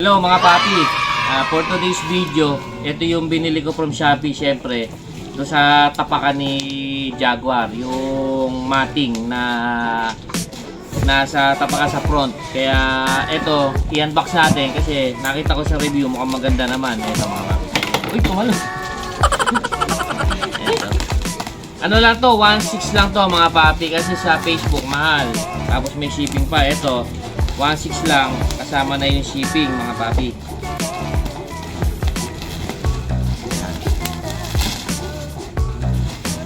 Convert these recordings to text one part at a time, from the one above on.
Hello mga papi, Ah, for today's video, ito yung binili ko from Shopee syempre. Do sa tapakan ni Jaguar, yung mating na nasa tapakan sa front. Kaya ito, i-unbox natin kasi nakita ko sa review mukhang maganda naman. Ito mga papi. Uy, tumalo. Ano lang to, 1.6 lang to mga papi kasi sa Facebook mahal. Tapos may shipping pa. Ito, 1.6 lang kasama na yung shipping mga papi.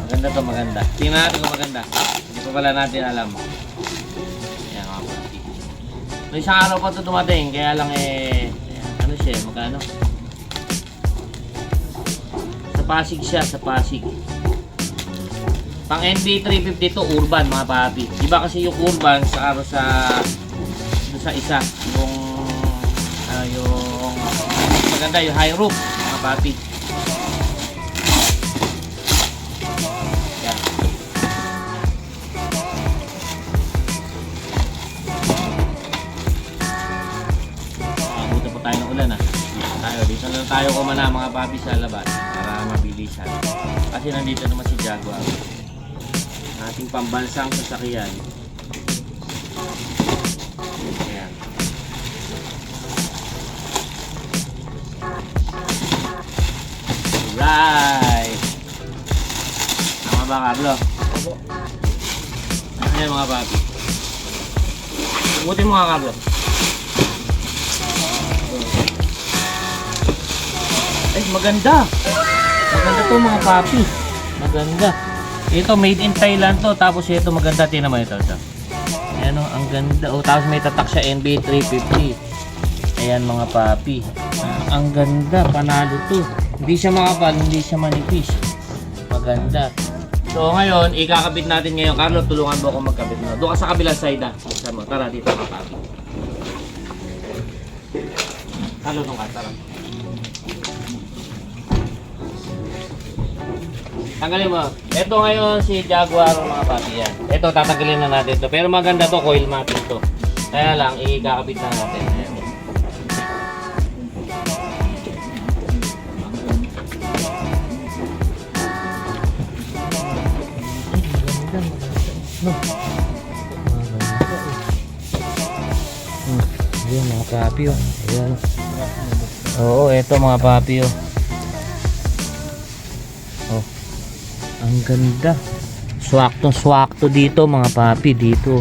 Maganda to, maganda. Tingnan natin kung maganda. Hindi pa pala natin alam. Ayan mga papi. Noong isang araw pa to dumating, kaya lang eh, ano siya, magkano? Sa Pasig siya, sa Pasig. Pang NB 350 to urban mga papi. Iba kasi yung urban sa araw sa doon sa isa yung ano yung maganda yung high roof mga papi. Yan. Abutan tayo ng ulan ah. Dito tayo. Dito na tayo kumana mga papi sa labas para mabilisan. Kasi nandito naman si Jaguar. Ating pambansang sasakyan. Alright! Tama ba, Carlo? Ano yan mga papi? Ubutin mo nga, Carlo. Ay, maganda! Maganda to mga papi. Maganda. Ito made in Thailand to. Tapos ito maganda. Tingnan mo ito. ito. Ayan o, ang ganda. O, tapos may tatak siya NB350. Ayan mga papi. Ah, ang ganda. Panalo to. Hindi siya makapal. Hindi siya manipis. Maganda. So ngayon, ikakabit natin ngayon. Carlo, tulungan mo ako magkabit mo. Doon ka sa kabilang side ah. Isa mo. Tara dito mga papi. Carlo, doon ka. Tara. Tanggalin mo. Ito ngayon si Jaguar mga papi yan. Ito tatanggalin na natin to. Pero maganda to coil matin to. Kaya lang ikakabit na natin. Ayan. Hmm, Ayan mga papi oh. Ayan. Oo, ito mga papi oh. Oh. Ang ganda. Swakto swakto dito mga papi dito.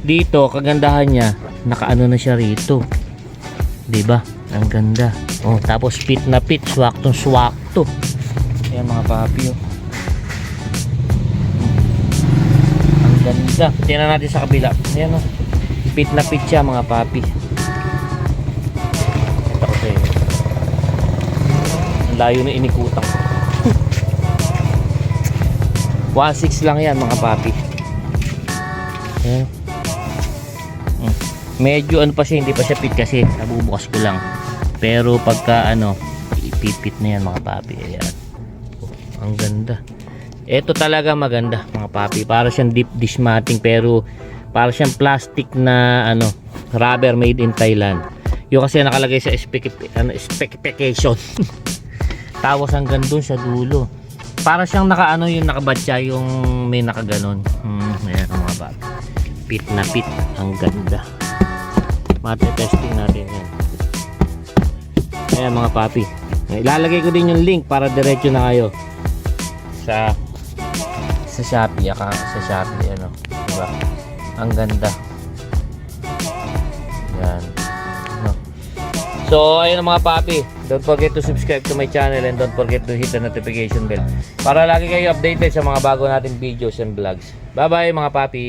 Dito kagandahan niya, nakaano na siya rito. 'Di ba? Ang ganda. Oh, tapos pit na pit, swakto swakto. Ayan mga papi oh. Ganda. Tingnan natin sa kabila. Ayan oh. Pit na pit siya mga papi. Ito ko. Ang layo na inikutan ko. 1.6 lang yan mga papi. Ayan. Mm. Medyo ano pa siya, hindi pa siya pit kasi nabubukas ko lang. Pero pagka ano, ipipit na yan mga papi. Ayan. Ang ganda. Ito talaga maganda mga papi. Para siyang deep dish matting pero para siyang plastic na ano, rubber made in Thailand. Yung kasi nakalagay sa spec ano, specification. Tapos hanggang dun sa dulo. Para siyang nakaano yung nakabatya yung may nakaganon hmm, ayan mga bag pit na pit. Ang ganda. Mate testing natin yan. Ayan mga papi. Ilalagay ko din yung link para diretso na kayo sa sa Shopee aka sa Shopee ano diba ang ganda yan ano. So, ayun mga papi. Don't forget to subscribe to my channel and don't forget to hit the notification bell para lagi kayo updated sa mga bago nating videos and vlogs. Bye-bye mga papi!